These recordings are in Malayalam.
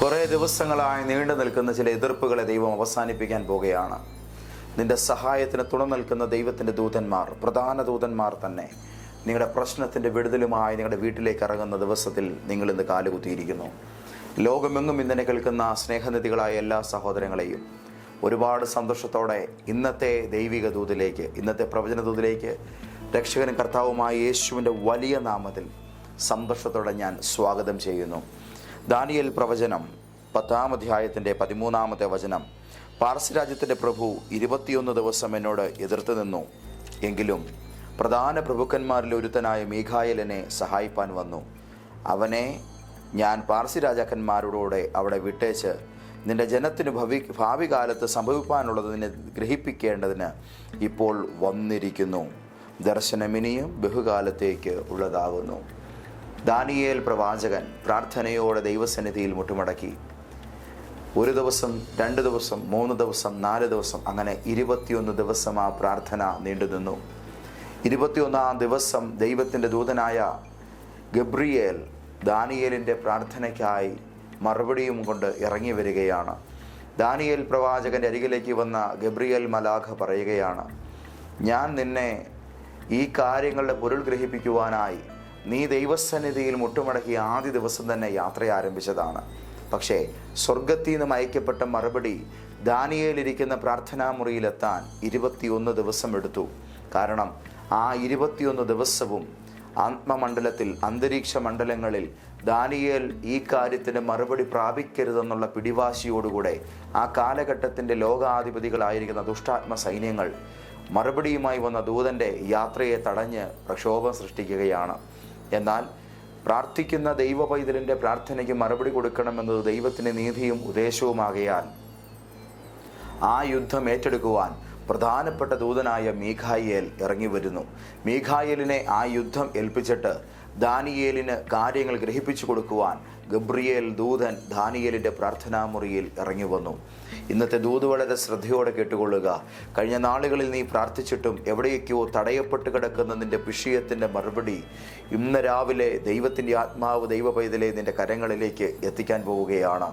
കുറേ ദിവസങ്ങളായി നീണ്ടു നിൽക്കുന്ന ചില എതിർപ്പുകളെ ദൈവം അവസാനിപ്പിക്കാൻ പോകുകയാണ് നിന്റെ സഹായത്തിന് തുണ നിൽക്കുന്ന ദൈവത്തിന്റെ ദൂതന്മാർ പ്രധാന ദൂതന്മാർ തന്നെ നിങ്ങളുടെ പ്രശ്നത്തിന്റെ വിടുതലുമായി നിങ്ങളുടെ വീട്ടിലേക്ക് ഇറങ്ങുന്ന ദിവസത്തിൽ നിങ്ങൾ ഇന്ന് കാലുകുത്തിയിരിക്കുന്നു. ലോകമെങ്ങും ഇന്നലെ കേൾക്കുന്ന സ്നേഹനിധികളായ എല്ലാ സഹോദരങ്ങളെയും ഒരുപാട് സന്തോഷത്തോടെ ഇന്നത്തെ ദൈവിക ദൂതിലേക്ക് ഇന്നത്തെ പ്രവചന ദൂതിലേക്ക് രക്ഷകനും കർത്താവുമായ യേശുവിന്റെ വലിയ നാമത്തിൽ സന്തോഷത്തോടെ ഞാൻ സ്വാഗതം ചെയ്യുന്നു. ദാനിയൽ പ്രവചനം പത്താം അധ്യായത്തിന്റെ പതിമൂന്നാമത്തെ വചനം. പാർസി രാജ്യത്തിന്റെ പ്രഭു ഇരുപത്തിയൊന്ന് ദിവസം എന്നോട് എതിർത്ത് നിന്നു. എങ്കിലും പ്രധാന പ്രഭുക്കന്മാരിൽ ഒരുത്തനായ മീഖായലിനെ സഹായിപ്പാൻ വന്നു. അവനെ ഞാൻ പാർസി രാജാക്കന്മാരോടുകൂടെ അവിടെ വിട്ടേച്ച് നിന്റെ ജനത്തിന് ഭവി ഭാവി കാലത്ത് സംഭവിക്കാനുള്ളത് നിന്നെ ഗ്രഹിപ്പിക്കേണ്ടതിന് ഇപ്പോൾ വന്നിരിക്കുന്നു. ദർശനമിനിയും ബഹുകാലത്തേക്ക് ഉള്ളതാകുന്നു. ദാനിയേൽ പ്രവാചകൻ പ്രാർത്ഥനയോടെ ദൈവസന്നിധിയിൽ മുട്ടുമടക്കി. ഒരു ദിവസം രണ്ട് ദിവസം മൂന്ന് ദിവസം നാല് ദിവസം അങ്ങനെ ഇരുപത്തിയൊന്ന് ദിവസം ആ പ്രാർത്ഥന നീണ്ടു നീണ്ടുനിന്നു ഇരുപത്തിയൊന്നാം ദിവസം ദൈവത്തിന്റെ ദൂതനായ ഗബ്രിയേൽ ദാനിയേലിന്റെ പ്രാർത്ഥനയ്ക്കായി മറുപടിയും കൊണ്ട് ഇറങ്ങി വരികയാണ്. ദാനിയേൽ പ്രവാചകന്റെ അരികിലേക്ക് വന്ന ഗബ്രിയേൽ മലാഖ പറയുകയാണ് ഞാൻ നിന്നെ ഈ കാര്യങ്ങളുടെ പൊരുൾ ഗ്രഹിപ്പിക്കുവാനായി നീ ദൈവസന്നിധിയിൽ മുട്ടുമടക്കി ആദ്യ ദിവസം തന്നെ യാത്ര ആരംഭിച്ചതാണ്. പക്ഷേ സ്വർഗത്തിൽ നിന്നും അയക്കപ്പെട്ട മറുപടി ദാനിയയിലിരിക്കുന്ന പ്രാർത്ഥനാ മുറിയിലെത്താൻ ഇരുപത്തിയൊന്ന് ദിവസം എടുത്തു. കാരണം ആ ഇരുപത്തിയൊന്ന് ദിവസവും ആത്മമണ്ഡലത്തിൽ അന്തരീക്ഷ മണ്ഡലങ്ങളിൽ ദാനിയേൽ ഈ കാര്യത്തിന് മറുപടി പ്രാപിക്കരുതെന്നുള്ള പിടിവാശിയോടുകൂടെ ആ കാലഘട്ടത്തിന്റെ ലോകാധിപതികളായിരിക്കുന്ന ദുഷ്ടാത്മ സൈന്യങ്ങൾ മറുപടിയുമായി വന്ന ദൂതന്റെ യാത്രയെ തടഞ്ഞ് പ്രക്ഷോഭം സൃഷ്ടിക്കുകയാണ്. എന്നാൽ പ്രാർത്ഥിക്കുന്ന ദൈവ പൈതലിന്റെ പ്രാർത്ഥനയ്ക്ക് മറുപടി കൊടുക്കണമെന്നത് ദൈവത്തിന്റെ നീതിയും ഉദ്ദേശവുമാകയാൽ ആ യുദ്ധം ഏറ്റെടുക്കുവാൻ പ്രധാനപ്പെട്ട ദൂതനായ മീഖായേൽ ഇറങ്ങി വരുന്നു. മീഖായേലിനെ ആ യുദ്ധം ഏൽപ്പിച്ചിട്ട് ദാനിയേലിന് കാര്യങ്ങൾ ഗ്രഹിപ്പിച്ചു കൊടുക്കുവാൻ ഗബ്രിയേൽ ദൂതൻ ദാനിയേലിന്റെ പ്രാർത്ഥനാമുറിയിൽ ഇറങ്ങി വന്നു. ഇന്നത്തെ ദൂത് വളരെ ശ്രദ്ധയോടെ കേട്ടുകൊള്ളുക. കഴിഞ്ഞ നാളുകളിൽ നീ പ്രാർത്ഥിച്ചിട്ടും എവിടെയൊക്കെയോ തടയപ്പെട്ട് കിടക്കുന്ന നിന്റെ വിഷയത്തിന്റെ മറുപടി ഇന്ന് രാവിലെ ദൈവത്തിന്റെ ആത്മാവ് ദൈവ പൈതലെ നിന്റെ കരങ്ങളിലേക്ക് എത്തിക്കാൻ പോവുകയാണ്.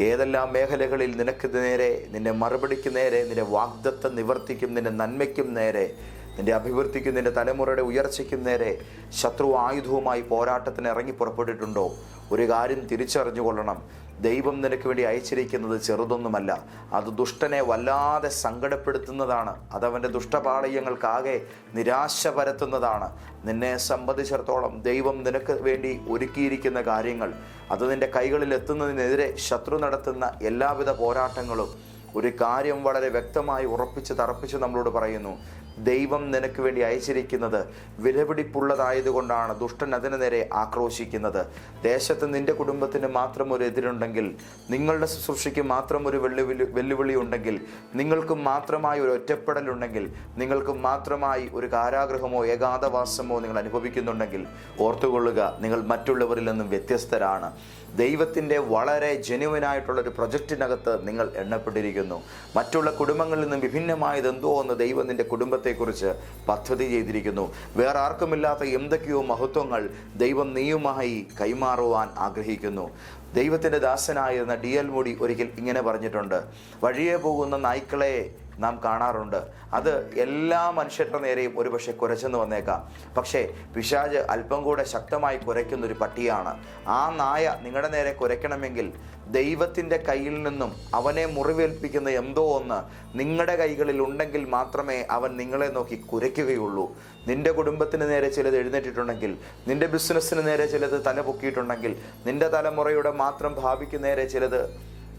ഏതെല്ലാം മേഖലകളിൽ നിനക്ക് നേരെ നിന്നെ മറുപടിക്ക് നേരെ നിന്റെ വാഗ്ദത്ത നിവർത്തിക്കും നിന്റെ നന്മയ്ക്കും നേരെ നിന്റെ അഭിവൃദ്ധിക്കും നിന്റെ തലമുറയുടെ ഉയർച്ചയ്ക്കും നേരെ ശത്രു ആയുധവുമായി പോരാട്ടത്തിന് ഇറങ്ങി പുറപ്പെട്ടിട്ടുണ്ടോ? ഒരു കാര്യം തിരിച്ചറിഞ്ഞുകൊള്ളണം. ദൈവം നിനക്ക് വേണ്ടി അയച്ചിരിക്കുന്നത് ചെറുതൊന്നുമല്ല. അത് ദുഷ്ടനെ വല്ലാതെ സങ്കടപ്പെടുത്തുന്നതാണ്. അതവന്റെ ദുഷ്ടപാളയങ്ങൾക്കാകെ നിരാശ പരത്തുന്നതാണ്. നിന്നെ സംബന്ധിച്ചിടത്തോളം ദൈവം നിനക്ക് വേണ്ടി ഒരുക്കിയിരിക്കുന്ന കാര്യങ്ങൾ അത് നിന്റെ കൈകളിൽ എത്തുന്നതിനെതിരെ ശത്രു നടത്തുന്ന എല്ലാവിധ പോരാട്ടങ്ങളും ഒരു കാര്യം വളരെ വ്യക്തമായി ഉറപ്പിച്ച് തറപ്പിച്ച് നമ്മളോട് പറയുന്നു. ദൈവം നിനക്ക് വേണ്ടി അയച്ചിരിക്കുന്നത് വിലപിടിപ്പുള്ളതായതുകൊണ്ടാണ് ദുഷ്ടൻ അതിനു നേരെ ആക്രോശിക്കുന്നത്. ദേശത്ത് നിന്റെ കുടുംബത്തിന് മാത്രം ഒരു എതിരുണ്ടെങ്കിൽ നിങ്ങളുടെ ശുശ്രൂഷയ്ക്ക് മാത്രം ഒരു വെല്ലുവിളി വെല്ലുവിളി ഉണ്ടെങ്കിൽ നിങ്ങൾക്ക് മാത്രമായി ഒരു ഒറ്റപ്പെടലുണ്ടെങ്കിൽ നിങ്ങൾക്ക് മാത്രമായി ഒരു കാരാഗ്രഹമോ ഏകാന്തവാസമോ നിങ്ങൾ അനുഭവിക്കുന്നുണ്ടെങ്കിൽ ഓർത്തുകൊള്ളുക നിങ്ങൾ മറ്റുള്ളവരിൽ നിന്നും വ്യത്യസ്തരാണ്. ദൈവത്തിന്റെ വളരെ ജെനുവനായിട്ടുള്ള ഒരു പ്രൊജക്റ്റിനകത്ത് നിങ്ങൾ എണ്ണപ്പെട്ടിരിക്കുന്നു. മറ്റുള്ള കുടുംബങ്ങളിൽ നിന്നും വിഭിന്നമായത് എന്തോ എന്ന് ദൈവം നിന്റെ കുടുംബത്തെക്കുറിച്ച് പദ്ധതി ചെയ്തിരിക്കുന്നു. വേറെ ആർക്കുമില്ലാത്ത എന്തൊക്കെയോ മഹത്വങ്ങൾ ദൈവം നീയുമായി കൈമാറുവാൻ ആഗ്രഹിക്കുന്നു. ദൈവത്തിന്റെ ദാസനായിരുന്ന ഡി എൽ മുടി ഒരിക്കൽ ഇങ്ങനെ പറഞ്ഞിട്ടുണ്ട്. വഴിയെ പോകുന്ന നായ്ക്കളെ നാം കാണാറുണ്ട്. അത് എല്ലാ മനുഷ്യരുടെ നേരെയും ഒരുപക്ഷെ കുരച്ചെന്ന് വന്നേക്കാം. പക്ഷേ പിശാജ് അല്പം കൂടെ ശക്തമായി കുരയ്ക്കുന്ന ഒരു പട്ടിയാണ്. ആ നായ നിങ്ങളുടെ നേരെ കുരയ്ക്കണമെങ്കിൽ ദൈവത്തിന്റെ കയ്യിൽ നിന്നും അവനെ മുറിവേൽപ്പിക്കുന്ന എന്തോ ഒന്ന് നിങ്ങളുടെ കൈകളിൽ ഉണ്ടെങ്കിൽ മാത്രമേ അവൻ നിങ്ങളെ നോക്കി കുരയ്ക്കുകയുള്ളൂ. നിന്റെ കുടുംബത്തിന് നേരെ ചിലത് എഴുന്നേറ്റിട്ടുണ്ടെങ്കിൽ നിന്റെ ബിസിനസ്സിന് നേരെ ചിലത് തല പൊക്കിയിട്ടുണ്ടെങ്കിൽ നിന്റെ തലമുറയുടെ മാത്രം ഭാവിക്ക് നേരെ ചിലത്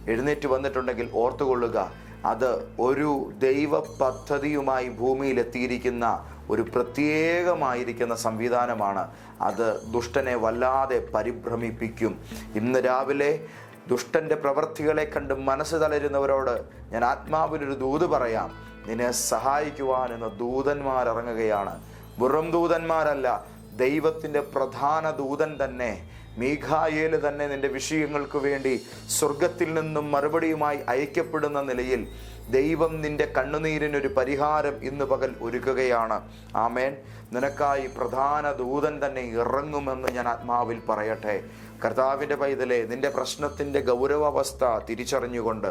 എഴുന്നേറ്റ് വന്നിട്ടുണ്ടെങ്കിൽ ഓർത്തുകൊള്ളുക. അത് ഒരു ദൈവ പദ്ധതിയുമായി ഭൂമിയിലെത്തിയിരിക്കുന്ന ഒരു പ്രത്യേകമായിരിക്കുന്ന സംവിധാനമാണ്. അത് ദുഷ്ടനെ വല്ലാതെ പരിഭ്രമിപ്പിക്കും. ഇന്ന് രാവിലെ ദുഷ്ടന്റെ പ്രവൃത്തികളെ കണ്ട് മനസ്സ് തളരുന്നവരോട് ഞാൻ ആത്മാവിലൊരു ദൂത് പറയാം. നിന്നെ സഹായിക്കുവാൻ എന്ന ദൂതന്മാർ ഇറങ്ങുകയാണ്. വെറും ദൂതന്മാരല്ല ദൈവത്തിന്റെ പ്രധാന ദൂതൻ തന്നെ. മീഖായേൽ തന്നെ നിന്റെ വിഷയങ്ങൾക്ക് വേണ്ടി സ്വർഗത്തിൽ നിന്നും മറുപടിയുമായി അയക്കപ്പെടുന്ന നിലയിൽ ദൈവം നിന്റെ കണ്ണുനീരിനൊരു പരിഹാരം ഇന്ന് പകൽ ഒരുക്കുകയാണ്. ആമേൻ. നിനക്കായി പ്രധാന ദൂതൻ തന്നെ ഇറങ്ങുമെന്ന് ഞാൻ ആത്മാവിൽ പറയട്ടെ. കർത്താവിന്റെ പൈതലെ നിന്റെ പ്രശ്നത്തിന്റെ ഗൗരവാവസ്ഥ തിരിച്ചറിഞ്ഞുകൊണ്ട്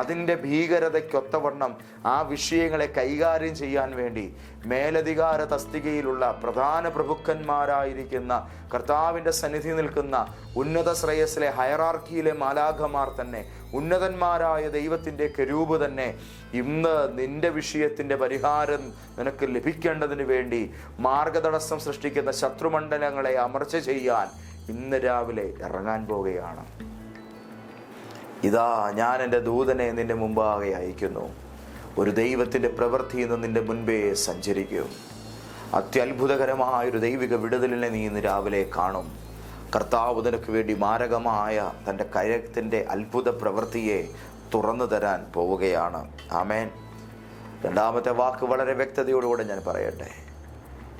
അതിന്റെ ഭീകരതയ്ക്കൊത്തവണ്ണം ആ വിഷയങ്ങളെ കൈകാര്യം ചെയ്യാൻ വേണ്ടി മേലധികാര തസ്തികയിലുള്ള പ്രധാന പ്രഭുക്കന്മാരായിരിക്കുന്ന കർത്താവിന്റെ സന്നിധി നിൽക്കുന്ന ഉന്നത ശ്രേയസിലെ ഹയറാർക്കിയിലെ മാലാഖമാർ തന്നെ ഉന്നതന്മാരായ ദൈവത്തിന്റെ കരൂപ് തന്നെ ഇന്ന് നിന്റെ വിഷയത്തിന്റെ പരിഹാരം നിനക്ക് ലഭിക്കേണ്ടതിന് വേണ്ടി മാർഗതടസ്സം സൃഷ്ടിക്കുന്ന ശത്രുമണ്ഡലങ്ങളെ അമർച്ച ചെയ്യാൻ ഇന്ന് രാവിലെ ഇറങ്ങാൻ പോവുകയാണ്. ഇതാ ഞാൻ എന്റെ ദൂതനെ നിന്റെ മുമ്പാകെ അയക്കുന്നു. ഒരു ദൈവത്തിന്റെ പ്രവൃത്തി ഇന്ന് നിന്റെ മുൻപേ സഞ്ചരിക്കും. അത്യത്ഭുതകരമായ ഒരു ദൈവിക വിടുതലിനെ നീ ഇന്ന് രാവിലെ കാണും. കർത്താവ് നിനക്ക് വേണ്ടി മാരകമായ തന്റെ കയത്തിന്റെ അത്ഭുത പ്രവൃത്തിയെ തുറന്നു തരാൻ പോവുകയാണ്. ആമേൻ. രണ്ടാമത്തെ വാക്ക് വളരെ വ്യക്തതയോടുകൂടെ ഞാൻ പറയട്ടെ.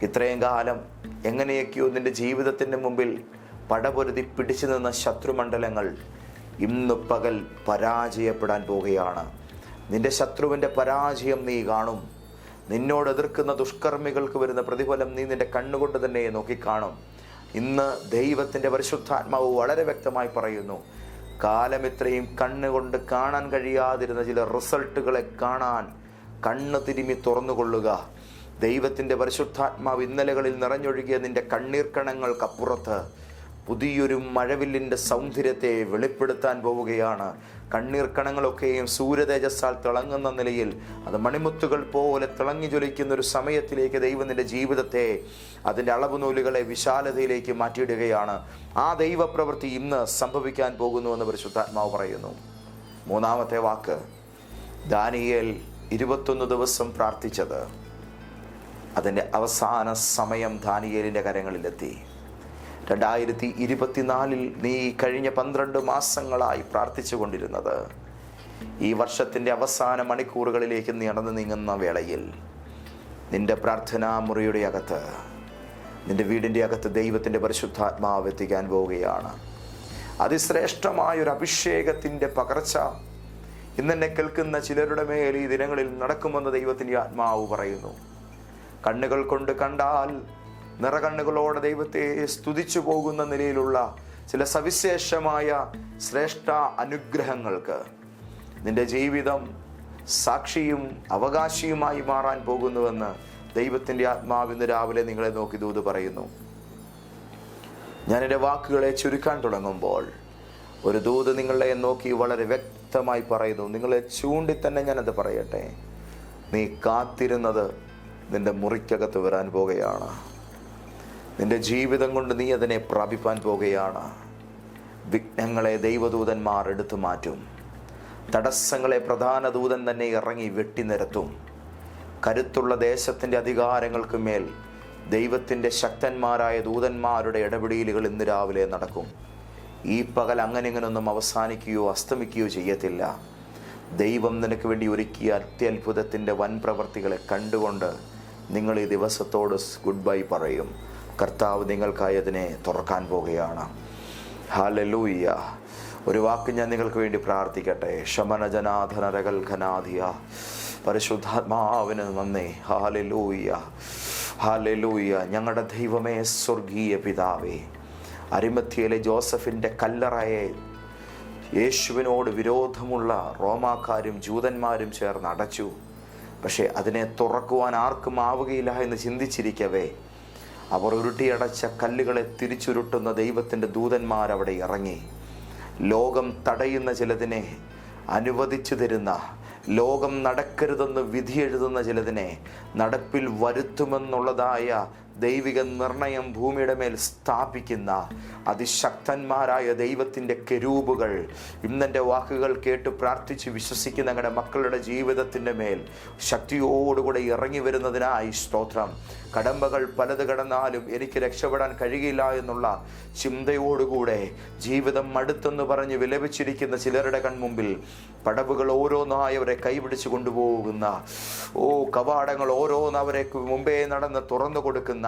ഇത്രയും കാലം എങ്ങനെയൊക്കെയോ നിന്റെ ജീവിതത്തിന്റെ മുമ്പിൽ പടപൊരുതി പിടിച്ചു നിന്ന ശത്രുമണ്ഡലങ്ങൾ ഇന്ന് പകൽ പരാജയപ്പെടാൻ പോവുകയാണ്. നിന്റെ ശത്രുവിന്റെ പരാജയം നീ കാണും. നിന്നോട് എതിർക്കുന്ന ദുഷ്കർമ്മികൾക്ക് വരുന്ന പ്രതിഫലം നീ നിന്റെ കണ്ണുകൊണ്ട് തന്നെ നോക്കിക്കാണും. ഇന്ന് ദൈവത്തിന്റെ പരിശുദ്ധാത്മാവ് വളരെ വ്യക്തമായി പറയുന്നു കാലം ഇത്രയും കണ്ണുകൊണ്ട് കാണാൻ കഴിയാതിരുന്ന ചില റിസൾട്ടുകളെ കാണാൻ കണ്ണ് തിരുമി തുറന്നുകൊള്ളുക. ദൈവത്തിന്റെ പരിശുദ്ധാത്മാവ് ഇന്നലകളിൽ നിറഞ്ഞൊഴുകിയ നിന്റെ കണ്ണീർക്കണങ്ങൾക്കപ്പുറത്ത് പുതിയൊരു മഴവില്ലിന്റെ സൗന്ദര്യത്തെ വെളിപ്പെടുത്താൻ പോവുകയാണ്. കണ്ണീർ കണങ്ങളൊക്കെയും സൂര്യതേജസ്സാൽ തിളങ്ങുന്ന നിലയിൽ അത് മണിമുത്തുകൾ പോലെ തിളങ്ങി ജ്വലിക്കുന്ന ഒരു സമയത്തിലേക്ക് ദൈവം നിന്റെ ജീവിതത്തെ അതിന്റെ അളവ് നൂലുകളെ വിശാലതയിലേക്ക് മാറ്റിയിടുകയാണ്. ആ ദൈവപ്രവൃത്തി ഇന്ന് സംഭവിക്കാൻ പോകുന്നു എന്ന് പരിശുദ്ധാത്മാവ് പറയുന്നു. മൂന്നാമത്തെ വാക്ക്. ദാനിയേൽ ഇരുപത്തൊന്ന് ദിവസം പ്രാർത്ഥിച്ചത്. അതിന്റെ അവസാന സമയം ദാനിയേലിന്റെ കരങ്ങളിലെത്തി. രണ്ടായിരത്തി ഇരുപത്തിനാലിൽ നീ കഴിഞ്ഞ പന്ത്രണ്ട് മാസങ്ങളായി പ്രാർത്ഥിച്ചു കൊണ്ടിരുന്നത്. ഈ വർഷത്തിന്റെ അവസാന മണിക്കൂറുകളിലേക്ക് നടന്നു നീങ്ങുന്ന വേളയിൽ നിന്റെ പ്രാർത്ഥനാ മുറിയുടെ അകത്ത് നിന്റെ വീടിന്റെ അകത്ത് ദൈവത്തിന്റെ പരിശുദ്ധാത്മാവ് എത്തിക്കാൻ പോവുകയാണ്. അതിശ്രേഷ്ഠമായ ഒരു അഭിഷേകത്തിന്റെ പകർച്ച ഇന്നെന്നെ കേൾക്കുന്ന ചിലരുടെ മേൽ ഈ ദിനങ്ങളിൽ നടക്കുമെന്ന് ദൈവത്തിന്റെ ആത്മാവ് പറയുന്നു. കണ്ണുകൾ കൊണ്ട് കണ്ടാൽ നിറകണ്ണുകളോടെ ദൈവത്തെ സ്തുതിച്ചു പോകുന്ന നിലയിലുള്ള ചില സവിശേഷമായ ശ്രേഷ്ഠ അനുഗ്രഹങ്ങൾക്ക് നിന്റെ ജീവിതം സാക്ഷിയും അവകാശിയുമായി മാറാൻ പോകുന്നുവെന്ന് ദൈവത്തിന്റെ ആത്മാവ് ഇന്ന് രാവിലെ നിങ്ങളെ നോക്കി ദൂത് പറയുന്നു. ഞാൻ എന്റെ വാക്കുകളെ ചുരുക്കാൻ തുടങ്ങുമ്പോൾ ഒരു ദൂത് നിങ്ങളെ നോക്കി വളരെ വ്യക്തമായി പറയുന്നു. നിങ്ങളെ ചൂണ്ടി തന്നെ ഞാനത് പറയട്ടെ. നീ കാത്തിരുന്നത് നിന്റെ മുറിക്കകത്ത് വരാൻ പോകുകയാണ് നിന്റെ ജീവിതം കൊണ്ട് നീ അതിനെ പ്രാപിപ്പാൻ പോകുകയാണ്. വിഘ്നങ്ങളെ ദൈവദൂതന്മാർ എടുത്തു മാറ്റും. തടസ്സങ്ങളെ പ്രധാന ദൂതൻ തന്നെ ഇറങ്ങി വെട്ടിനിരത്തും കരുത്തുള്ള ദേശത്തിന്റെ അധികാരങ്ങൾക്ക് മേൽ ദൈവത്തിന്റെ ശക്തന്മാരായ ദൂതന്മാരുടെ ഇടപെടലുകൾ ഇന്ന് രാവിലെ നടക്കും. ഈ പകൽ അങ്ങനെ ഇങ്ങനൊന്നും അവസാനിക്കുകയോ അസ്തമിക്കുകയോ ചെയ്യത്തില്ല. ദൈവം നിനക്ക് വേണ്ടി ഒരുക്കിയ അത്യത്ഭുതത്തിന്റെ വൻ പ്രവർത്തികളെ കണ്ടുകൊണ്ട് നിങ്ങൾ ഈ ദിവസത്തോട് ഗുഡ് ബൈ പറയും. കർത്താവ് നിങ്ങൾക്കായി അതിനെ തുറക്കാൻ പോകുകയാണ് ഹാലലൂയ്യ ഒരു വാക്ക് ഞാൻ നിങ്ങൾക്ക് വേണ്ടി പ്രാർത്ഥിക്കട്ടെ. ശമനജനാധനരകൽ ഘനാധിയ. പരിശുദ്ധാത്മാവിന് നന്ദി. ഹാലലൂയ്യ ഹാലലൂയ്യ ഞങ്ങളുടെ ദൈവമേ സ്വർഗീയ പിതാവേ. അരിമത്തിയിലെ ജോസഫിന്റെ കല്ലറയെ യേശുവിനോട് വിരോധമുള്ള റോമാക്കാരും ജൂതന്മാരും ചേർന്ന് അടച്ചു. പക്ഷേ അതിനെ തുറക്കുവാൻ ആർക്കും ആവുകയില്ല എന്ന് ചിന്തിച്ചിരിക്കവേ. അവർ ഉരുട്ടിയടച്ച കല്ലുകളെ തിരിച്ചുരുട്ടുന്ന ദൈവത്തിന്റെ ദൂതന്മാർ അവിടെ ഇറങ്ങി. ലോകം തടയുന്ന ചിലതിനെ അനുവദിച്ചു തരുന്ന ലോകം നടക്കരുതെന്ന് വിധി എഴുതുന്ന ചിലതിനെ നടപ്പിൽ വരുത്തുമെന്നുള്ളതായ ദൈവിക നിർണയം ഭൂമിയുടെ മേൽ സ്ഥാപിക്കുന്ന അതിശക്തന്മാരായ ദൈവത്തിന്റെ കെരൂപുകൾ. ഇന്നെന്റെ വാക്കുകൾ കേട്ട് പ്രാർത്ഥിച്ച് വിശ്വസിക്കുന്ന ഞങ്ങളുടെ മക്കളുടെ ജീവിതത്തിന്റെ മേൽ ശക്തിയോടുകൂടെ ഇറങ്ങി വരുന്നതിനായി സ്തോത്രം. കടമ്പകൾ പലത് കടന്നാലും എനിക്ക് രക്ഷപ്പെടാൻ കഴിയില്ല എന്നുള്ള ചിന്തയോടുകൂടെ ജീവിതം മടുത്തെന്ന് പറഞ്ഞ് വിലപിച്ചിരിക്കുന്ന ചിലരുടെ കൺമുമ്പിൽ പടവുകൾ ഓരോന്നായി അവരെ കൈപിടിച്ച് കൊണ്ടുപോകുന്ന ഓ കവാടങ്ങൾ ഓരോന്ന് അവരെ മുമ്പേ നടന്ന് തുറന്നു കൊടുക്കുന്ന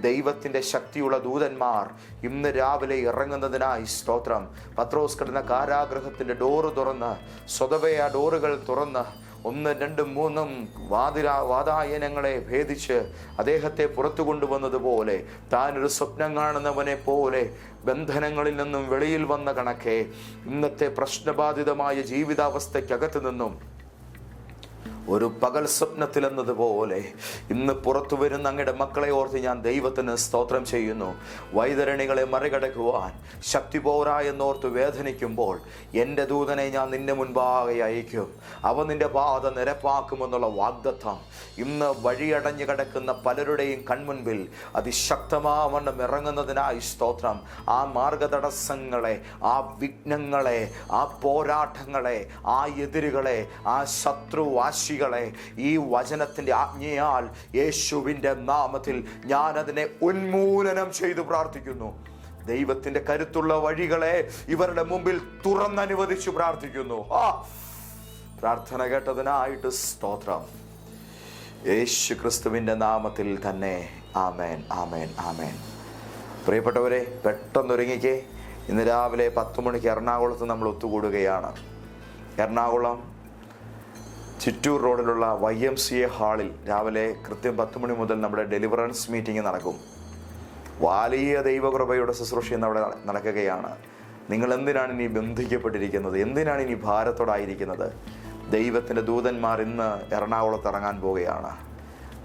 ദൈവത്തിന്റെ ശക്തിയുള്ള ദൂതന്മാർ ഇന്ന് രാവിലെ ഇറങ്ങുന്നതിനായി സ്തോത്രം. പത്രോസ് കിടന്ന കാരാഗ്രഹത്തിന്റെ ഡോറ് തുറന്ന് സ്വതവേ ആ ഡോറുകൾ തുറന്ന് ഒന്ന് രണ്ടും മൂന്നും വാതിരാ വാതായനങ്ങളെ ഭേദിച്ച് അദ്ദേഹത്തെ പുറത്തു കൊണ്ടുവന്നതുപോലെ താനൊരു സ്വപ്നം കാണുന്നവനെ പോലെ ബന്ധനങ്ങളിൽ നിന്നും വെളിയിൽ വന്ന കണക്കെ ഇന്നത്തെ പ്രശ്നബാധിതമായ ജീവിതാവസ്ഥയ്ക്കകത്ത് നിന്നും ഒരു പകൽ സ്വപ്നത്തിൽ എന്നതുപോലെ ഇന്ന് പുറത്തു വരുന്ന അങ്ങയുടെ മക്കളെ ഓർത്ത് ഞാൻ ദൈവത്തിന് സ്തോത്രം ചെയ്യുന്നു. വൈതരണികളെ മറികടക്കുവാൻ ശക്തി പോരാ എന്നോർത്ത് വേദനിക്കുമ്പോൾ എന്റെ ദൂതനെ ഞാൻ നിന്റെ മുൻപാകെ അയക്കും. അവ നിന്റെ പാത നിരപ്പാക്കുമെന്നുള്ള വാഗ്ദത്തം ഇന്ന് വഴിയടഞ്ഞു കിടക്കുന്ന പലരുടെയും കൺമുൻപിൽ അതിശക്തമാവണ്ണം ഇറങ്ങുന്നതിനായി സ്തോത്രം. ആ മാർഗതടസ്സങ്ങളെ ആ വിഘ്നങ്ങളെ ആ പോരാട്ടങ്ങളെ ആ എതിരുകളെ ആ ശത്രുവാശികളെ ഈ വചനത്തിന്റെ ആജ്ഞയാൽ യേശുവിന്റെ നാമത്തിൽ ഞാൻ അതിനെ ഉന്മൂലനം ചെയ്തു പ്രാർത്ഥിക്കുന്നു. ദൈവത്തിന്റെ കരുത്തുള്ള വഴികളെ ഇവരുടെ മുമ്പിൽ തുറന്നനുവദിച്ചു പ്രാർത്ഥിക്കുന്നു. ആ പ്രാർത്ഥന കേട്ടതിനായിട്ട് സ്തോത്രം. യേശു ക്രിസ്തുവിന്റെ നാമത്തിൽ തന്നെ ആമേൻ ആമേൻ ആമേൻ. പ്രിയപ്പെട്ടവരെ പെട്ടെന്നൊരുങ്ങിക്കേ. ഇന്ന് രാവിലെ പത്ത് മണിക്ക് എറണാകുളത്ത് നമ്മൾ ഒത്തുകൂടുകയാണ്. എറണാകുളം ചിറ്റൂർ റോഡിലുള്ള വൈ എം സി എ ഹാളിൽ രാവിലെ കൃത്യം പത്ത് മണി മുതൽ നമ്മുടെ ഡെലിവറൻസ് മീറ്റിംഗ് നടക്കും. വലിയ ദൈവകൃപയുടെ ശുശ്രൂഷ ഇന്ന് അവിടെ നടക്കുകയാണ്. നിങ്ങൾ എന്തിനാണ് ഇനി ബന്ധിക്കപ്പെട്ടിരിക്കുന്നത്? എന്തിനാണ് ഇനി ഭാരത്തോടായിരിക്കുന്നത്? ദൈവത്തിന്റെ ദൂതന്മാർ ഇന്ന് എറണാകുളത്ത് ഇറങ്ങാൻ പോവുകയാണ്.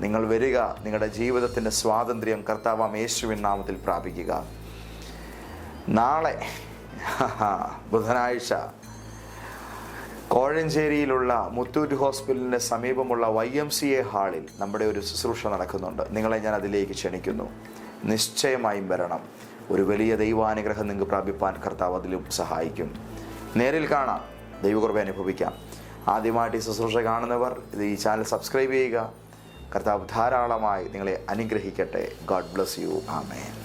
നിങ്ങൾ വരിക നിങ്ങളുടെ ജീവിതത്തിന്റെ സ്വാതന്ത്ര്യം കർത്താവാം യേശുവിൻ നാമത്തിൽ പ്രാപിക്കുക. നാളെ ബുധനാഴ്ച കോഴഞ്ചേരിയിലുള്ള മുത്തൂറ്റ് ഹോസ്പിറ്റലിന് സമീപമുള്ള വൈ എം സി എ ഹാളിൽ നമ്മുടെ ഒരു ശുശ്രൂഷ നടക്കുന്നുണ്ട്. നിങ്ങളെ ഞാൻ അതിലേക്ക് ക്ഷണിക്കുന്നു. നിശ്ചയമായും വരണം. ഒരു വലിയ ദൈവാനുഗ്രഹം നിങ്ങൾക്ക് പ്രാപിപ്പാൻ കർത്താവ് അതിലും സഹായിക്കും. നേരിൽ കാണാം. ദൈവകൃപ അനുഭവിക്കാം. ആദ്യമായിട്ട് ഈ ശുശ്രൂഷ കാണുന്നവർ ഈ ചാനൽ സബ്സ്ക്രൈബ് ചെയ്യുക. കർത്താവ് ധാരാളമായി നിങ്ങളെ അനുഗ്രഹിക്കട്ടെ. God bless you. ആമേൻ.